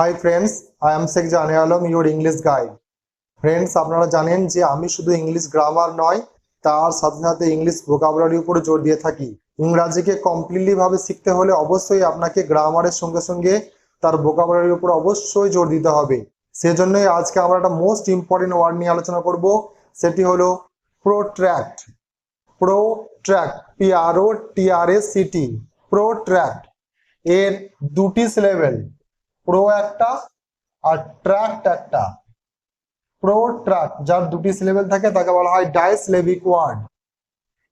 Hi friends I am Sheikh Jane Alam your English guide friends আপনারা জানেন যে আমি শুধু ইংলিশ গ্রামার নয়, তার সাথে সাথে ইংলিশ ভোকাবুলারির উপরে জোর দিয়ে থাকি। ইংরাজিকে কমপ্লিটলি ভাবে শিখতে হলে অবশ্যই আপনাকে গ্রামারের সঙ্গে সঙ্গে তার ভোকাবুলারির উপর অবশ্যই জোর দিতে হবে। সেজন্যই আজকে আমরা একটা মোস্ট ইম্পর্টেন্ট ওয়ার্ড নিয়ে আলোচনা করব, সেটি হলো protract protract P R O T R S C T protract এর দুটি সিলেবেল প্রো একটা আর ট্র্যাক্ট একটা। প্রোট্রাক্ট যার দুটি সিলেবেল থাকে, তাকে বলা হয় ডাইসলেভিক ওয়ার্ড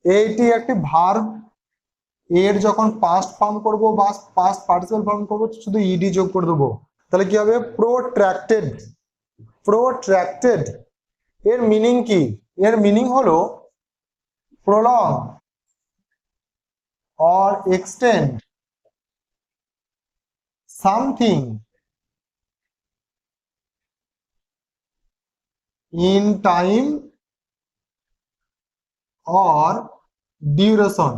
এইটি একটি ভার্ব এর যখন পাস্ট ফর্ম করব বা পাস্ট পার্টিসিপাল ফর্ম করব, শুধু ইডি যোগ করে দেবো। তাহলে কি হবে? প্রোট্রাক্টেড প্রোট্রাক্টেড এর মিনিং কি? এর মিনিং হলো prolong or extend something in time or duration?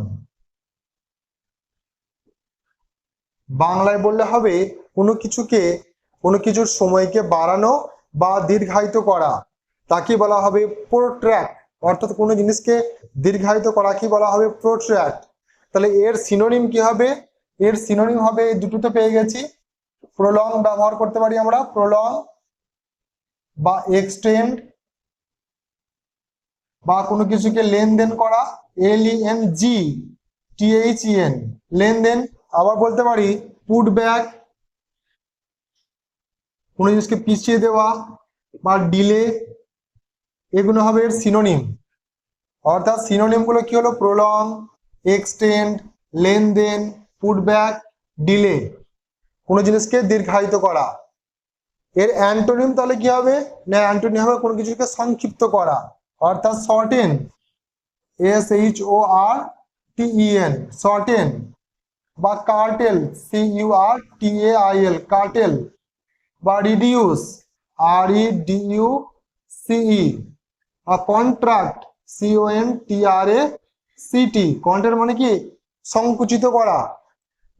বাংলায় বললে হবে কোনো কিছুকে, কোনো কিছুর সময়কে বাড়ানো বা দীর্ঘায়িত করা। তাকে বলা হবে প্রোট্র্যাক্ট অর্থাৎ কোনো জিনিসকে দীর্ঘায়িত করা কি বলা হবে? প্রোট্র্যাক্ট তাহলে এর সিনোনিম কি হবে? এর সিনোনিম হবে দুটোতে পেয়ে গেছি। প্রলং ব্যবহার করতে পারি আমরা। প্রলং বা এক্সটেন্ড বা কোনো কিছুকে লেনদেন করা L E N G T H E N lengthen, আবার বলতে পারি পুট ব্যাক কোনো জিনিসকে পিছিয়ে দেওয়া বা ডিলে এগুলো হবে এর সিনোনিম অর্থাৎ সিনোনিমগুলো কি হলো? প্রলং এক্সটেন্ড লেনদেন পুটব্যাক ডিলে কোনো জিনিসকে দীর্ঘায়িত করা। এর অ্যান্টোনিম তাহলে কি হবে? না, অ্যান্টোনিম হবে কোনো কিছুকে সংক্ষিপ্ত করা। অর্থাৎ shorten S H O R T E N shorten বা curtail C U R T A I L curtail বা reduce R E D U C E R contract C O N T R A C T contract মানে কি? সংকুচিত করা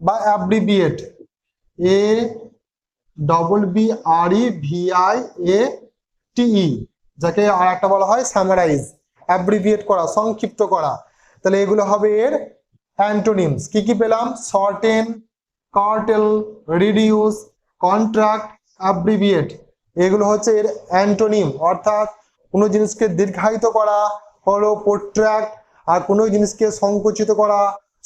বা abbreviate A double B R E V I A T E যাকে আর একটা বলা হয় স্যামারাইজ অ্যাব্রিভিয়েট করা, সংক্ষিপ্ত করা। তাহলে এগুলো হবে এর অ্যান্টোনিমস কি কি পেলাম? Shorten curtail reduce contract abbreviate এগুলো হচ্ছে এর অ্যান্টোনিম অর্থাৎ কোনো জিনিসকে দীর্ঘায়িত করা হলো প্রোট্রাক্ট আর কোনো জিনিসকে সংকুচিত করা,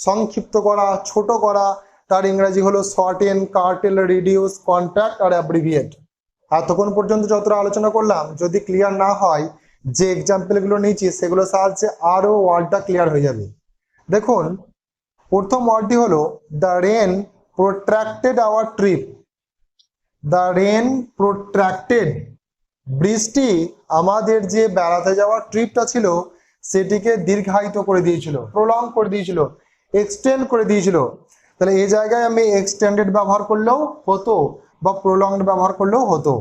সংক্ষিপ্ত করা, ছোট করা তার ইংরাজি হলো শর্টেন কার্টেল রিডিউস কন্ট্রাক্ট আর অ্যাব্রিভিয়েট। এতক্ষণ পর্যন্ত যতটা আলোচনা করলাম, যদি ক্লিয়ার না হয়, যে এক্সাম্পলগুলো নিয়েছি, সেগুলো সাহায্যে আরও ওয়ার্ডটা ক্লিয়ার হয়ে যাবে। দেখুন, প্রথম ওয়ার্ডটি হলো the rain protracted our trip the rain protracted বৃষ্টি আমাদের যে বেড়াতে যাওয়ার ট্রিপটা ছিল, সেটিকে দীর্ঘায়িত করে দিয়েছিল প্রলং করে দিয়েছিল এক্সটেন্ড করে দিয়েছিল। তাহলে এই জায়গায় আমি এক্সটেন্ডেড ব্যবহার করলেও হতো বা প্রলংড ব্যবহার করলেও হতো।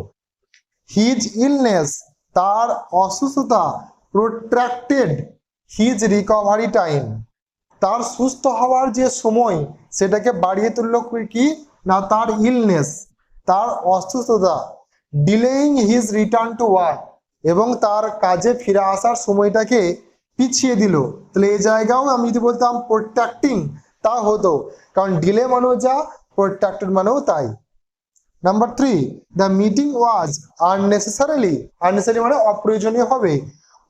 হিজ ইলনেস তার অসুস্থতা প্রোট্রাক্টেড হিজ রিকভারি টাইম তার সুস্থ হওয়ার যে সময়, সেটাকে বাড়িয়ে তুললো কি না, তার ইলনেস তার অসুস্থতা delaying his return to work এবং তার কাজে ফিরে আসার সময়টাকে পিছিয়ে দিল। তাহলে এই জায়গাও আমি যদি বলতাম প্রোট্রাক্টিং তা হতো। কারণ ডিলে মানেও যা প্রোট্রাক্টেড মানেও তাই। Number three the meeting was unnecessarily unnecessary মানে অপ্রয়োজনীয় হবে।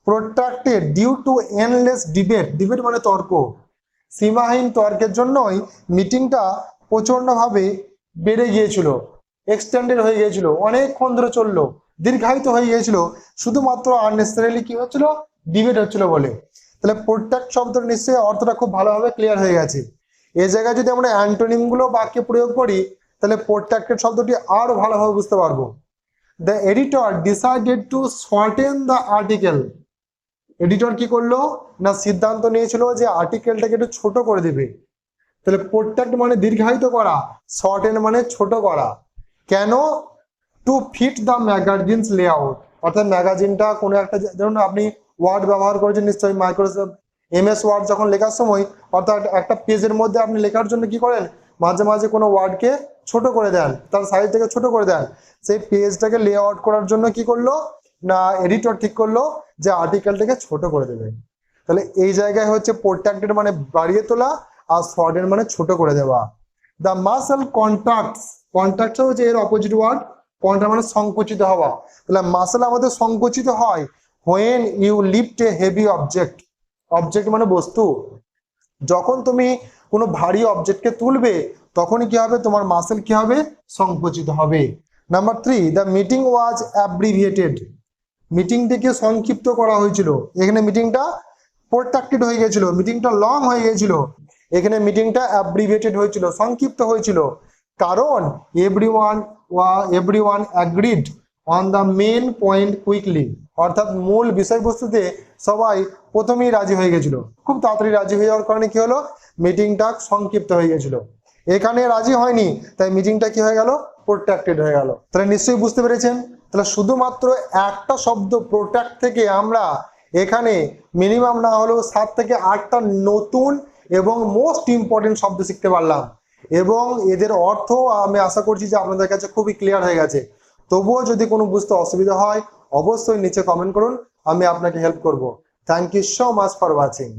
Protracted due to endless debate debate মানে তর্ক। সীমাহীন তর্কের জন্যই মিটিংটা প্রচণ্ডভাবে বেড়ে গিয়েছিল এক্সটেন্ডেড হয়ে গিয়েছিল, অনেকক্ষণ ধরে চলল, দীর্ঘায়িত হয়ে গিয়েছিল। শুধুমাত্র আননেসেসারিলি কি হচ্ছিল? ডিবেট হচ্ছিল বলে। তাহলে প্রোট্রাক্ট শব্দের নিশ্চয়ই অর্থটা খুব ভালোভাবে ক্লিয়ার হয়ে গেছে। এই জায়গায় যদি আমরা অ্যান্টোনিমগুলো বাক্যে প্রয়োগ করি, তাহলে প্রোট্রাক্টেড শব্দটি আরও ভালোভাবে বুঝতে পারব। The editor decided to shorten the article editor কি করল? না, সিদ্ধান্ত নিয়েছিল যে আর্টিকেলটাকে একটু ছোট করে দেবে। তাহলে প্রোট্রাক্ট মানে দীর্ঘায়িত করা শর্টেন মানে ছোট করা। কেন? To fit the magazine's layout অর্থাৎ ম্যাগাজিনটা কোনো একটা ধরুন আপনি ওয়ার্ড ব্যবহার করেছেন, নিশ্চয়ই মাইক্রোসফট এম এস ওয়ার্ড যখন লেখার সময়, অর্থাৎ একটা পেজের মধ্যে আপনি লেখার জন্য কি করেন? মাঝে মাঝে কোনো ওয়ার্ডকে ছোট করে দেন, তার সাইজটাকে ছোট করে দেন। সেই পেজটাকে লে আউট করার জন্য কি করল? না এডিটর ঠিক করল যে আর্টিকেলটাকে ছোট করে দেবে। তাহলে এই জায়গায় হচ্ছে প্রোট্রাক্টেড মানে বাড়িয়ে তোলা আর শর্টের মানে ছোট করে দেওয়া। দ্য মাসেল কন্ট্রাক্টস কন্ট্রাক্টস হচ্ছে এর অপোজিট ওয়ার্ড কন্ট্রাক্ট মানে সংকুচিত হওয়া। তাহলে মাসেল আমাদের সংকুচিত হয় when you lift a heavy object object মানে বস্তু। যখন তুমি কোনো ভারী অবজেক্টকে তুলবে, তখনই কি হবে? তোমার মাসেল কি হবে? সংকুচিত হবে। Number three the meeting was abbreviated মিটিংটিকে সংক্ষিপ্ত করা হয়েছিল? এখানে মিটিংটা প্রোট্রাক্টেড হয়ে গেছিল। মিটিংটা লং হয়ে গেছিল। এখানে মিটিংটা অ্যাব্রিভিয়েটেড হয়েছিল, সংক্ষিপ্ত হয়েছিল। কারণ everyone everyone agreed on the main point quickly অর্থাৎ মূল বিষয়বস্তুতে সবাই প্রথমেই রাজি হয়ে গেছিল। খুব তাড়াতাড়ি রাজি হয়ে যাওয়ার কারণে কি হলো? মিটিংটা সংক্ষিপ্ত হয়ে গেছিল। এখানে রাজি হয়নি, তাই মিটিংটা কি হয়ে গেল? প্রোট্রাক্টেড হয়ে গেল। তাহলে নিশ্চয়ই বুঝতে পেরেছেন? তাহলে শুধুমাত্র একটা শব্দ প্রোট্রাক্ট থেকে আমরা এখানে মিনিমাম না হলেও সাত থেকে আটটা নতুন এবং মোস্ট ইম্পর্টেন্ট শব্দ শিখতে পারলাম। এবং এদের অর্থ আমি আশা করছি যে আপনাদের কাছে খুবই ক্লিয়ার হয়ে গেছে। তবুও যদি কোনো বুঝতে অসুবিধা হয়, অবশ্যই নিচে কমেন্ট করুন, আমি আপনাকে হেল্প করব। Thank you so much for watching